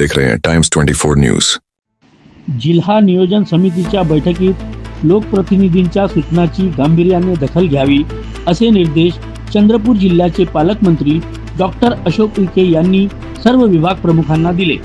देख रहे हैं टाइम्स 24 न्यूज जिल्हा नियोजन समितीच्या बैठकीत लोकप्रतिनिधींच्या सूचनाची गांभीर्याने दखल घ्यावी असे निर्देश चंद्रपूर जिल्ह्याचे पालकमंत्री डॉक्टर अशोक उके यांनी सर्व विभाग प्रमुखांना दिले.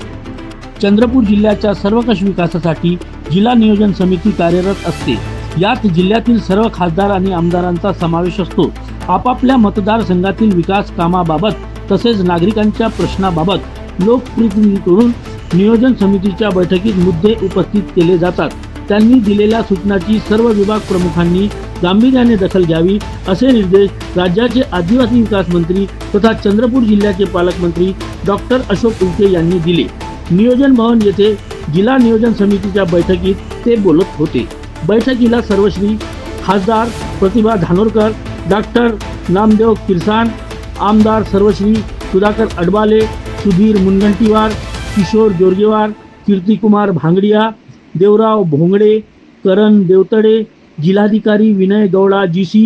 चंद्रपूर जिल्ह्याच्या सर्वकष विकासासाठी जिल्हा नियोजन समिती कार्यरत असते. यात जिल्ह्यातील सर्व खासदार आणि आमदारांचा समावेश असतो. आपापल्या मतदारसंघातील विकास कामाबाबत तसेच नागरिकांच्या प्रश्नाबाबत लोकप्रतिनिधीकडून नियोजन समितीच्या बैठकीत मुद्दे उपस्थित केले जातात. त्यांनी दिलेल्या सूचनाची सर्व विभाग प्रमुखांनी गांभीर्याने दखल घ्यावी असे निर्देश राज्याचे आदिवासी विकास मंत्री तथा चंद्रपूर जिल्ह्याचे पालकमंत्री डॉक्टर अशोक उईके यांनी दिले. नियोजन भवन येथे जिल्हा नियोजन समितीच्या बैठकीत ते बोलत होते. बैठकीला सर्वश्री खासदार प्रतिभा धानोरकर डॉक्टर नामदेव किरसान आमदार सर्वश्री सुधाकर अडबाले सुधीर मुनगंटीवार किशोर जोरगेवार कीर्तिकुमार भांगडिया देवराव भोंगडे करण देवतडे जिल्हाधिकारी विनय गौडा जी सी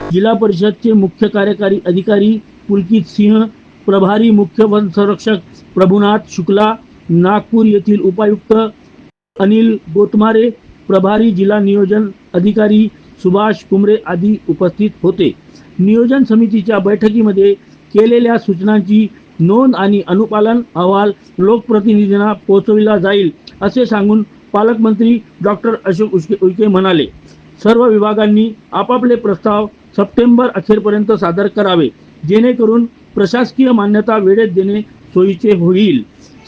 जिल्हा परिषदचे मुख्य कार्यकारी अधिकारी पुलकित सिंह प्रभारी मुख्य वन संरक्षक प्रभुनाथ शुक्ला नागपूर येथील उपायुक्त अनिल गोतमारे प्रभारी जिल्हा नियोजन अधिकारी सुभाष कुमरे आदी उपस्थित होते. नियोजन समितीच्या बैठकीमध्ये केलेल्या सूचनांची नोंद आणि अनुपालन अहवाल लोकप्रतिनिधींना पोहोचविला जाईल असे सांगून पालकमंत्री डॉक्टर अशोक उशके उईके म्हणाले सर्व विभागांनी आपापले प्रस्ताव सप्टेंबर अखेरपर्यंत सादर करावे जेणेकरून प्रशासकीय मान्यता वेळेत देणे सोयीचे होईल.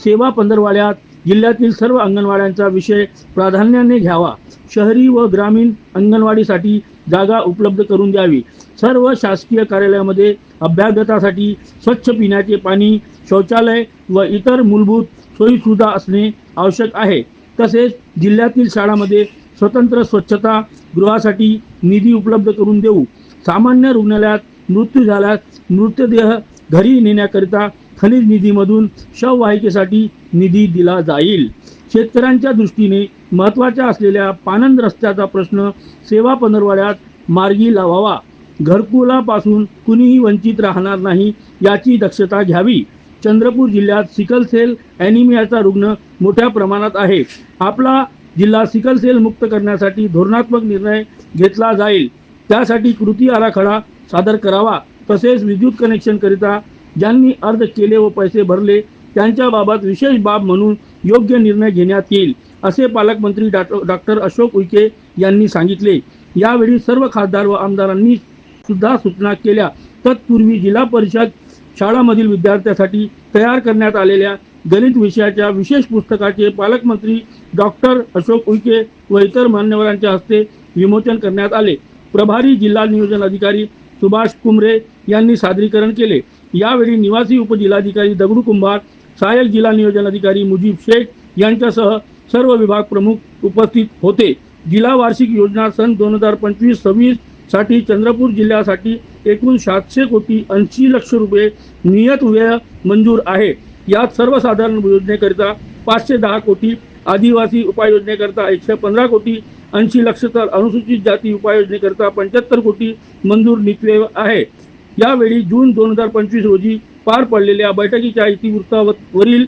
सेवा पंधरवाड्यात जिल्ह्यातील सर्व अंगणवाड्यांचा विषय प्राधान्याने घ्यावा. शहरी व ग्रामीण अंगणवाडीसाठी जागा उपलब्ध करून द्यावी. सर्व शासकीय कार्यालयामध्ये अभ्यागतासाठी स्वच्छ पिण्याचे पाणी शौचालय व इतर मूलभूत सोयीसुद्धा असणे आवश्यक आहे. तसेच जिल्ह्यातील शाळामध्ये स्वतंत्र स्वच्छता गृहासाठी निधी उपलब्ध करून देऊ. सामान्य रुग्णालयात मृत्यू झाल्यास मृतदेह घरी नेण्याकरिता खनिज निधीमधून शववाहिकेसाठी निधी दिला जाईल. शेतकऱ्यांच्या दृष्टीने महत्त्वाच्या असलेल्या पानंद रस्त्याचा प्रश्न सेवा पंधरवाड्यात मार्गी लावावा. घरकुलापासून कुणीही वंचित राहणार नाही याची दक्षता घ्यावी. चंद्रपूर जिल्ह्यात सिकल सेल ॲनिमियाचा रुग्ण मोठ्या प्रमाणात आहे. आपला जिल्हा सिकल सेल मुक्त करण्यासाठी धोरणात्मक निर्णय घेतला जाईल. त्यासाठी कृती आराखडा सादर करावा. तसेच विद्युत कनेक्शनकरिता ज्यांनी अर्ज केले व पैसे भरले त्यांच्याबाबत विशेष बाब म्हणून योग्य निर्णय घेण्यात येईल असे पालकमंत्री डॉ डॉक्टर अशोक उईके यांनी सांगितले. यावेळी सर्व खासदार व आमदारांनी सुद्धा सूचना केल्या. तत्पूर्वी जिल्हा परिषद शाळामधील विद्यार्थ्यांसाठी तयार करण्यात आलेल्या गणित विषयाच्या विशेष पुस्तकाचे पालकमंत्री डॉक्टर अशोक उईके व इतर मान्यवरांच्या हस्ते विमोचन करण्यात आले. प्रभारी जिल्हा नियोजन अधिकारी सुभाष कुमरे यांनी सादरीकरण केले. यावेळी निवासी उपजिल्हाधिकारी दगडू कुंभार सहाय्यक जिल्हा नियोजन अधिकारी मुजीब शेख यांच्यासह सर्व विभाग प्रमुख उपस्थित होते. जिल्हा वार्षिक योजना सन दोन हजार पंचवीस सव्वीस साठी चंद्रपूर जिल्ह्यासाठी एकूण सातशे कोटी ऐंशी लक्ष रुपये नियत व्यय मंजूर आहे. यात सर्वसाधारण योजनेकरिता पाचशे दहा कोटी आदिवासी उपाययोजनेकरिता एकशे पंधरा कोटी ऐंशी लक्ष तर अनुसूचित जाती उपाययोजनेकरिता पंच्याहत्तर कोटी मंजूर नित्य आहे. यावेळी जून दोन हजार पंचवीस रोजी पार पडलेल्या बैठकीच्या इतिवृत्तावरील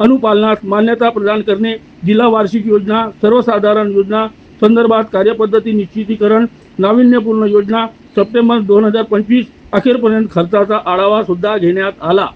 अनुपालनास मान्यता प्रदान करणे जिल्हा वार्षिक योजना सर्वसाधारण योजना संदर्भात कार्यपद्धती निश्चितीकरण नाविन्यपूर्ण योजना सप्टेंबर दोन हजार पंचवीस अखेरपर्यंत खर्चाचा आढावा सुद्धा घेण्यात आला.